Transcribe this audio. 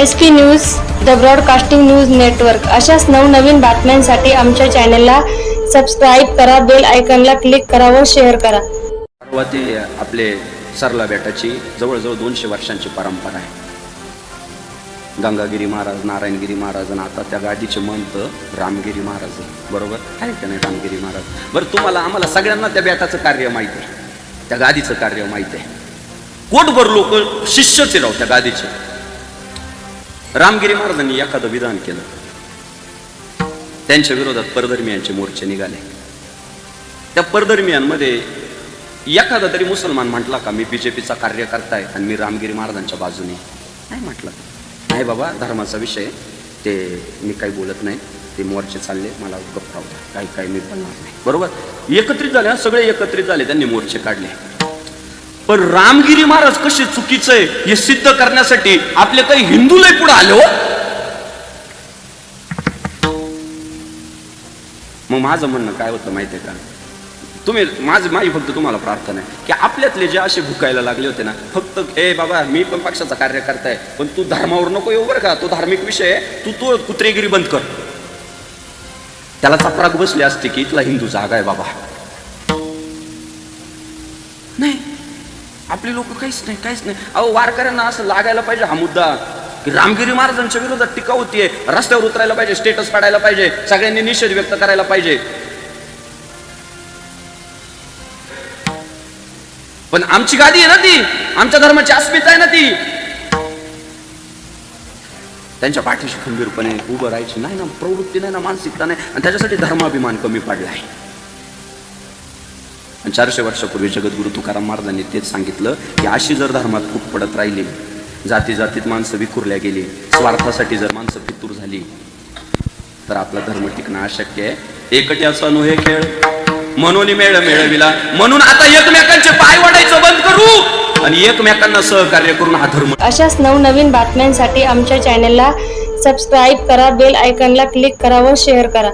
S P news the broadcasting news network अशाच नवनवीन बातम्यांसाठी आमच्या चॅनलला सबस्क्राईब करा बेल आयकनला क्लिक करा व शेअर करा. पार्वती आपले सरला बेटाची जवळजवळ दोनशे वर्षांची परंपरा आहे. गंगागिरी महाराज नारायणगिरी महाराज आणि आता त्या गादीचे मंत रामगिरी महाराज बरोबर? आहे का नाही रामगिरी महाराज? बरं तुम्हाला आम्हाला सगळ्यांना त्या बेटाचं कार्य माहिती आहे. त्या गादीचं कार्य माहिती आहे. कोटभर लोक शिष्यच राहू त्या गादीचे. रामगिरी महाराजांनी एखादं विधान केलं. त्यांच्या विरोधात परधर्मियांचे मोर्चे निघाले. त्या परधर्मियांमध्ये एखादा तरी मुसलमान म्हटला का मी बीजेपीचा कार्यकर्ता आहे आणि मी रामगिरी महाराजांच्या बाजूने नाही म्हटलं. नाही बाबा धर्माचा विषय ते मी काही बोलत नाही. ते मोर्चे चालले. मला गप्प होता काही काही मी बोलणार नाही. बरोबर? एकत्रित झाले सगळे एकत्रित झाले. त्यांनी मोर्चे काढले. पण रामगिरी महाराज कसे चुकीचं आहे हे सिद्ध करण्यासाठी आपले काही हिंदू लय पुढे आले हो. मग माझं म्हणणं काय होतं माहितीये का? तुम्ही माझ माझी फक्त तुम्हाला प्रार्थना आहे की आपल्यातले जे असे भुकायला लागले होते ना फक्त ए बाबा मी पण पक्षाचा कार्यकर्ता आहे पण तू धर्मावर नको येऊ बरं का तो धार्मिक विषय आहे तू तो कुत्रेगिरी बंद कर. त्याला चपराक बसली असते की इथला हिंदू जागा आहे बाबा. आपले लोक काहीच नाही काहीच नाही. अहो वारकऱ्यांना असं लागायला पाहिजे हा मुद्दा. की रामगिरी महाराजांच्या विरोधात टीका होतीये. रस्त्यावर उतरायला पाहिजे स्टेटस काढायला पाहिजे. सगळ्यांनी निषेध व्यक्त करायला पाहिजे. पण आमची गादी आहे ना ती? आमच्या धर्माची अस्मिता आहे ना ती? त्यांच्या पाठीशी खंबीरपणे उभं राहायची नाही ना प्रवृत्ती नाही ना मानसिकता नाही. आणि त्याच्यासाठी धर्माभिमान कमी पडला आहे आणि चारशे वर्षापूर्वी जगद्गुरु तुकाराम महाराजांनी तेच सांगितलं की अशी जर धर्मात खूप पडत राहिली जाती जातीत माणसं विखुरल्या गेली स्वार्थासाठी जर माणसं फितूर झाली तर आपला धर्म टिकणं अशक्य आहे. एकट्याचा नोहे खेळ. म्हणून मेळ मिळविला. म्हणून आता एकमेकांचे पाय वाढायचं बंद करू आणि एकमेकांना सहकार्य करून हा धर्म अशाच नवनवीन बातम्यांसाठी आमच्या चॅनलला सबस्क्राईब करा बेल आयकनला क्लिक करा व शेअर करा.